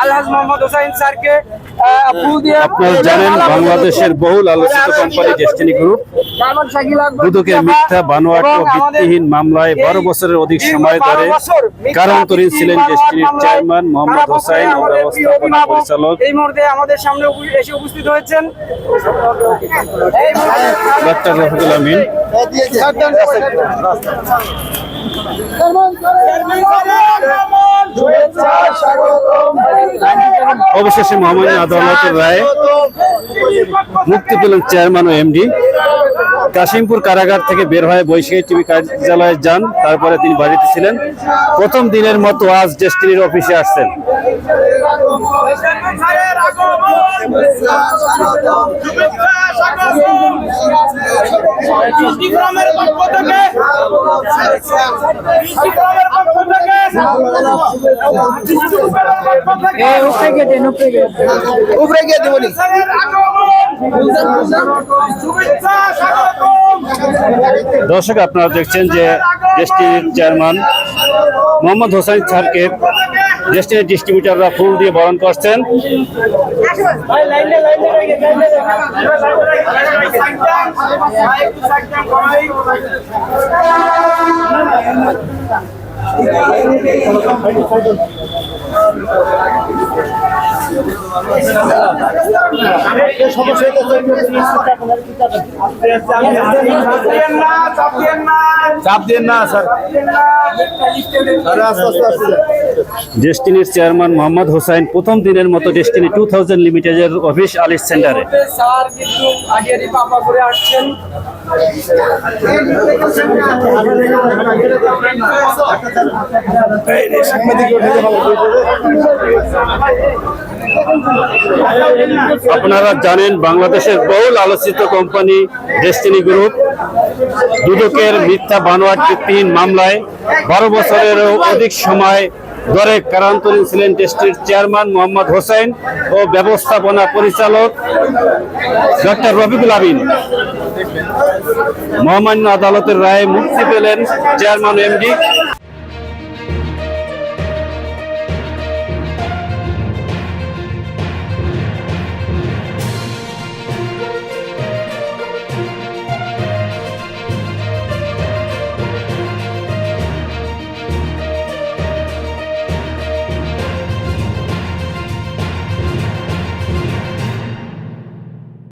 আলহাজ মোহাম্মদ হোসাইন স্যারকে আপনারা জানেন বাংলাদেশের বহুল আলোচিত কোম্পানি ডেস্টিনি গ্রুপ দুদকের মিথ্যা বানোয়াট ও ভিত্তিহীন মামলায় বারো বছরের অধিক সময় ধরে কারান্তরীণ ছিলেন ডেস্টিনির চেয়ারম্যান মোহাম্মদ হোসাইন ও ব্যবস্থাপনা পরিচালক। এই মুহূর্তে আমাদের সামনে এসে উপস্থিত হয়েছেন। ডক্টর রফিকুল আমিন। অবশেষে মহামান্য আদালতের রায়ে মুক্তি পেলেন চেয়ারম্যান ও এমডি। কাশিমপুর কারাগার থেকে বের হয়ে বৈশাখী টিভি কার্যালয়ে যান, তারপরে তিনি বাড়িতে ছিলেন। প্রথম দিনের মতো আজ ডেস্টিনির অফিসে আসছেন। ইসলামের পক্ষ থেকে ইসলামের পক্ষ থেকে উপরে গিয়ে দেবনি শুভেচ্ছা স্বাগতম দর্শক আপনারা দেখছেন যে ডেস্টিনির চেয়ারম্যান মোহাম্মদ হোসেন স্যারকে ডেস্টিনির ডিস্ট্রিবিউটাররা ফুল দিয়ে বরণ করছেন। চাপ দিয়ে না স্যার। ডেস্টিনির চেয়ারম্যান মোহাম্মদ হোসাইন প্রথম দিনের মতো ডেস্টিনি টু থাউজেন্ড লিমিটেডের অফিস আলিস সেন্টারে। স্যার কিন্তু আডিয়ারি পাপা করে আসছেন আপনারা জানেন বাংলাদেশের বহুল আলোচিত কোম্পানি ডেস্টিনি গ্রুপ দুদকের মিথ্যা বানোয়াট ভিত্তিহীন মামলায় বারো বছরেরও অধিক সময় ধরে কারান্তরীণ ছিলেন টেস্টির চেয়ারম্যান মোহাম্মদ হোসেন ও ব্যবস্থাপনা পরিচালক ডক্টর রফিকুল আবিন মহামান্য আদালতের রায়ে মুক্তি পেলেন চেয়ারম্যান এমডি